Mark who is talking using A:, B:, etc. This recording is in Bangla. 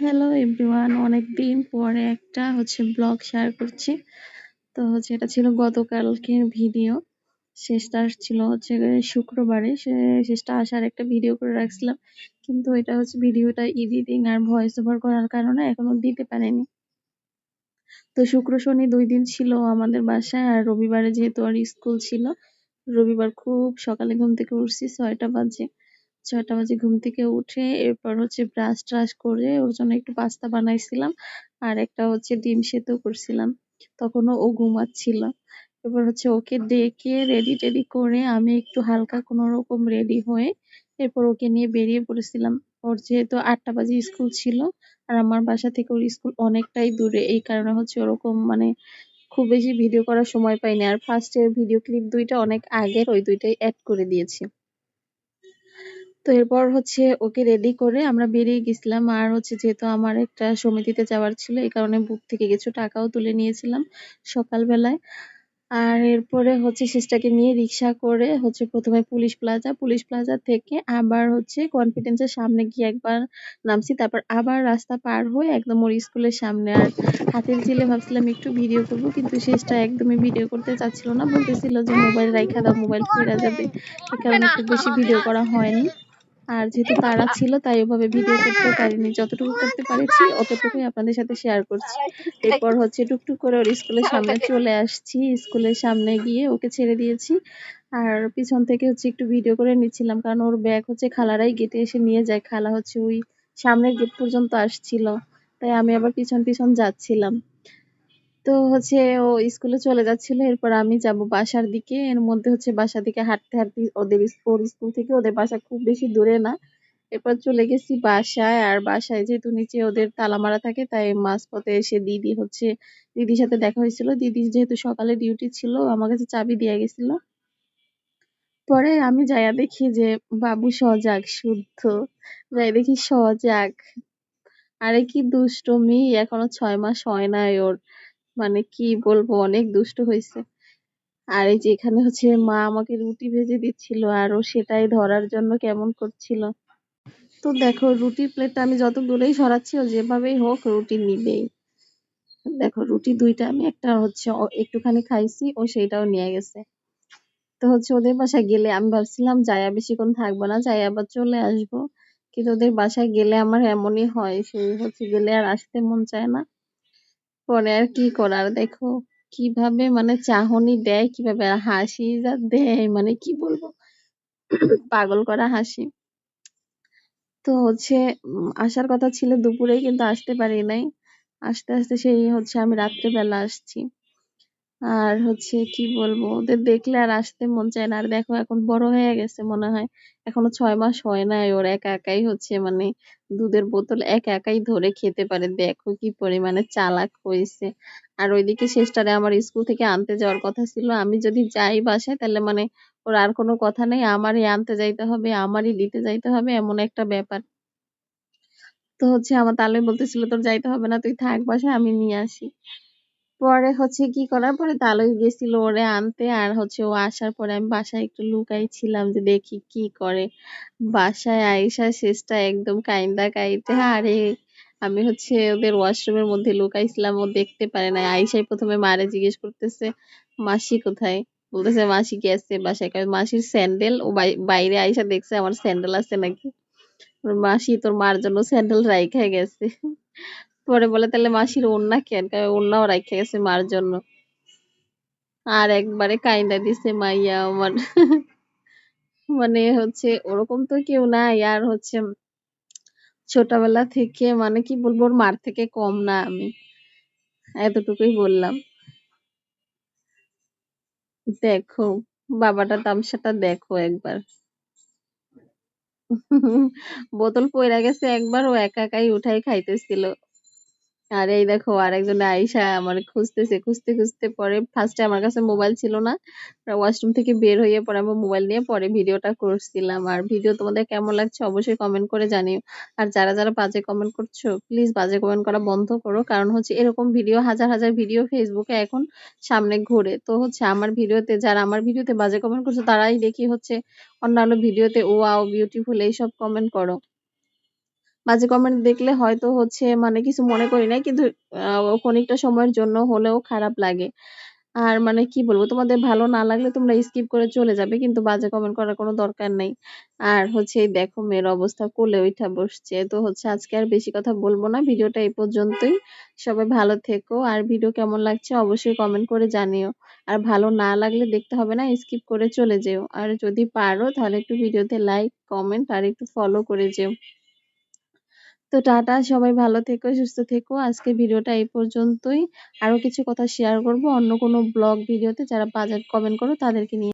A: হ্যালো এভরিওয়ান অনেকদিন পরে একটা হচ্ছে ব্লগ শেয়ার করছি। তো হচ্ছে এটা ছিল গতকালকের ভিডিও শেষটা ছিল হচ্ছে শুক্রবারে। শেষটা আসার একটা ভিডিও করে রাখছিলাম। কিন্তু এটা হচ্ছে ভিডিওটা এডিটিং আর ভয়েস ওভার করার কারণে এখনও দিতে পারিনি। তো শুক্র, শনি দুই দিন ছিল আমাদের বাসায় আর রবিবারে যেহেতু আর স্কুল ছিল, রবিবার খুব সকালে ঘুম থেকে উঠছি ছয়টা বাজে। ছয়টা বাজে ঘুম থেকে উঠে, এরপর হচ্ছে ব্রাশ ট্রাশ করে ওর জন্য একটু পাস্তা বানাইছিলাম আর একটা হচ্ছে ডিম সেদ্ধ করছিলাম। তখনও ও ঘুমাচ্ছিল। এবার হচ্ছে ওকে ডেকে রেডি টেডি করে আমি একটু হালকা কোনো রকম রেডি হয়ে এরপর ওকে নিয়ে বেরিয়ে পড়েছিলাম। ওর যেহেতু আটটা বাজে স্কুল ছিল আর আমার বাসা থেকে ওর স্কুল অনেকটাই দূরে, এই কারণে হচ্ছে ওরকম মানে খুব বেশি ভিডিও করার সময় পাইনি। আর ফার্স্টের ভিডিও ক্লিপ দুইটা অনেক আগের, ওই দুইটাই অ্যাড করে দিয়েছি। এরপর হচ্ছে ওকে রেডি করে আমরা বেরিয়ে গেছিলাম। আর হচ্ছে যেহেতু আমার একটা সমিতিতে যাওয়ার ছিল, এই কারণে বুক থেকে কিছু টাকাও তুলে নিয়েছিলাম সকালবেলায়। আর এরপরে হচ্ছে শেষটাকে নিয়ে রিক্সা করে হচ্ছে প্রথমে পুলিশ প্লাজা পুলিশ প্লাজা থেকে আবার হচ্ছে কনফিডেন্সের সামনে গিয়ে একবার নামছি, তারপর আবার রাস্তা পার হয়ে একদম ওর স্কুলের সামনে। আর হাতের ঝিলে ভাবছিলাম একটু ভিডিও করব, কিন্তু শেষটা একদমই ভিডিও করতে চাচ্ছিল না। বলতেছিল যে, মোবাইল রাইখা দাও, মোবাইল ফেরা যাবে। এই কারণে খুব বেশি ভিডিও করা হয়নি। আর যেহেতু তারা ছিল, তাই ওভাবে ভিডিও করতে পারিনি। যতটুকু করতে পারেছি, অতটুকুই আপনাদের সাথে শেয়ার করছি। এরপর হচ্ছে টুকটুক করে ওর স্কুলের সামনে চলে আসছি। স্কুলের সামনে গিয়ে ওকে ছেড়ে দিয়েছি। আর পিছন থেকে হচ্ছে একটু ভিডিও করে নিচ্ছিলাম, কারণ ওর ব্যাগ হচ্ছে খালারাই গেটে এসে নিয়ে যায়। খালা হচ্ছে ওই সামনের গেট পর্যন্ত আসছিল। তাই আমি আবার পিছন পিছন যাচ্ছিলাম। তো হচ্ছে ও স্কুলে চলে যাচ্ছিল, এরপর আমি যাব বাসার দিকে। এর মধ্যে হচ্ছে বাসা থেকে হাঁটতে হাঁটতে ওদের ওর স্কুল থেকে ওদের বাসা খুব বেশি দূরে না। এরপর চলে গেছি বাসায়, আর বাসায় যেহেতু নিচে ওদের তালা মারা থাকে, তাই মাঝপথে এসে দিদি হচ্ছে, দিদির সাথে দেখা হয়েছিল। দিদি যেহেতু সকালে ডিউটি ছিল, আমার কাছে চাবি দিয়ে গেছিল। পরে আমি যাইয়া দেখি যে, বাবু সজাগ, শুদ্ধ। যাই দেখি সজাগ। আরে কি দুষ্টমি, এখনও ছয় মাস হয় নাই ওর। মানে কি বলব, অনেক দুষ্ট হয়েছে আর এই যে এখানে হচ্ছে মা আমাকে রুটি ভেজে দিচ্ছিল আর ও সেটাই ধরার জন্য কেমন করছিল। তো দেখো, রুটির প্লেটটা আমি যত দূরেই সরাচ্ছি ও যেভাবেই হোক রুটি নিবেই। দেখো, রুটি দুইটা আমি একটা হচ্ছে একটুখানি খাইছি, ও সেইটাও নিয়ে গেছে। তো হচ্ছে ওদের বাসায় গেলে আমি ভাবছিলাম যাইয়া বেশিক্ষণ থাকব না যাই আবার চলে আসব। কিন্তু ওদের বাসায় গেলে আমার এমনই হয় সেই হচ্ছে গেলে আর আসতে মন চায় না। পরে আর কি করার? দেখো কীভাবে মানে চাহনি দেয়, কীভাবে হাসি যা দেয় মানে কি বলব? পাগল করা হাসি। তো হচ্ছে আসার কথা ছিল দুপুরেই কিন্তু আসতে পারি নাই। আসতে আসতে সেই হচ্ছে আমি রাত্রেবেলা আসছি। আর হচ্ছে কি বলব, ওদের দেখলে আর আসতে মন চায় না। আর দেখো এখন বড় হয়ে গেছে মনে হয়, এখনও ছয় মাস হয় নাই ওর একা একাই হচ্ছে মানে দুধের বোতল একা একাই ধরে খেতে পারে। দেখো কি পরিমাণে চালাক হয়েছে। আর ওইদিকে শেষটারে আমার স্কুল থেকে আনতে যাওয়ার কথা ছিল, আমি যদি যাই বাসায় তাহলে মানে ওর আর কোনো কথা নেই, আমারই আনতে যাইতে হবে, আমারই দিতে যাইতে হবে, এমন একটা ব্যাপার। তো হচ্ছে আমার তাহলে বলতেছিল, তোর যাইতে হবে না, তুই থাক বাসায়, আমি নিয়ে আসি। পরে হচ্ছে কি করার? পরে তালই গেছিল ওরে আনতে আর হচ্ছে ও আসার পরে আমি বাসায় একটু লুকাই ছিলাম যে দেখি কি করে। বাসায় আইসা শেষটা একদম কাইন্দা কাইতে আরে আমি হচ্ছে ওদের ওয়াশরুমের মধ্যে লুকাইছিলাম, ও দেখতে পারে না আইসাই প্রথমে মারে জিজ্ঞেস করতেছে, মাসি কোথায়? বলতেছে, মাসি গেছে বাসায়। কারণ মাসির স্যান্ডেল ও বাইরে আইসা দেখছে, আমার স্যান্ডেল আছে নাকি? মাসি, তোর মার জন্য স্যান্ডেল রাইখা গেছে। পরে বলে, তাহলে মাসির ওন্না কেন ওন্নাও রাইখা গেছে মার জন্য। আর একবারে কাইন্দা দিছে মাইয়া আমার। মানে হচ্ছে ওরকম তো কেউ নাই। আর হচ্ছে ছোটবেলা থেকে মানে কি বলব, ওর মার থেকে কম না আমি। এতটুকুই বললাম। দেখো, বাবাটা তামসাটা দেখো একবার। বোতল পইরা গেছে একবার, ও একা একাই উঠাই খাইতেছিল। আর এই দেখো, আরেকজন আইসা আমার খুঁজতেছে, খুঁজতে খুঁজতে পরে ফার্স্টে আমার কাছে মোবাইল ছিল না। ওয়াশরুম থেকে বের হয়ে পরে আমি মোবাইল নিয়ে পরে ভিডিওটা করছিলাম। আর ভিডিও তোমাদের কেমন লাগছে অবশ্যই কমেন্ট করে জানিও। আর যারা যারা বাজে কমেন্ট করছ প্লিজ বাজে কমেন্ট করা বন্ধ করো। কারণ হচ্ছে এরকম ভিডিও হাজার হাজার ভিডিও ফেসবুকে এখন সামনে ঘুরে। তো হচ্ছে আমার ভিডিওতে যারা আমার ভিডিওতে বাজে কমেন্ট করছ, তারাই দেখি হচ্ছে অন্যান্য ভিডিওতে ও আও বিউটিফুল এইসব কমেন্ট করো। বাজে কমেন্ট দেখলে হয়তো হচ্ছে মানে কিছু মনে করি না কিন্তু আহ, সময়ের জন্য হলেও খারাপ লাগে। আর মানে কি বলব তোমাদের ভালো না লাগলে তোমরা স্কিপ করে চলে যাবে কিন্তু বাজে কমেন্ট করার কোনো দরকার নেই। আর হচ্ছে দেখো মেয়ের অবস্থা কোলে উঠা বসছে। তো হচ্ছে আজকে আর বেশি কথা বলব না ভিডিওটা এই পর্যন্তই। সবাই ভালো থেকো আর ভিডিও কেমন লাগছে অবশ্যই কমেন্ট করে জানিও। আর ভালো না লাগলে দেখতে হবে না স্কিপ করে চলে যেও। আর যদি পারো তাহলে একটু ভিডিওতে লাইক কমেন্ট আর একটু ফলো করে যেও। তো টাটা, সবাই ভালো থেকো, সুস্থ থেকো। আজকে ভিডিওটা এই পর্যন্তই। আরও কিছু কথা শেয়ার করব। অন্য কোনো ব্লগ ভিডিওতে যারা বাজার কমেন্ট করো তাদেরকে নিয়ে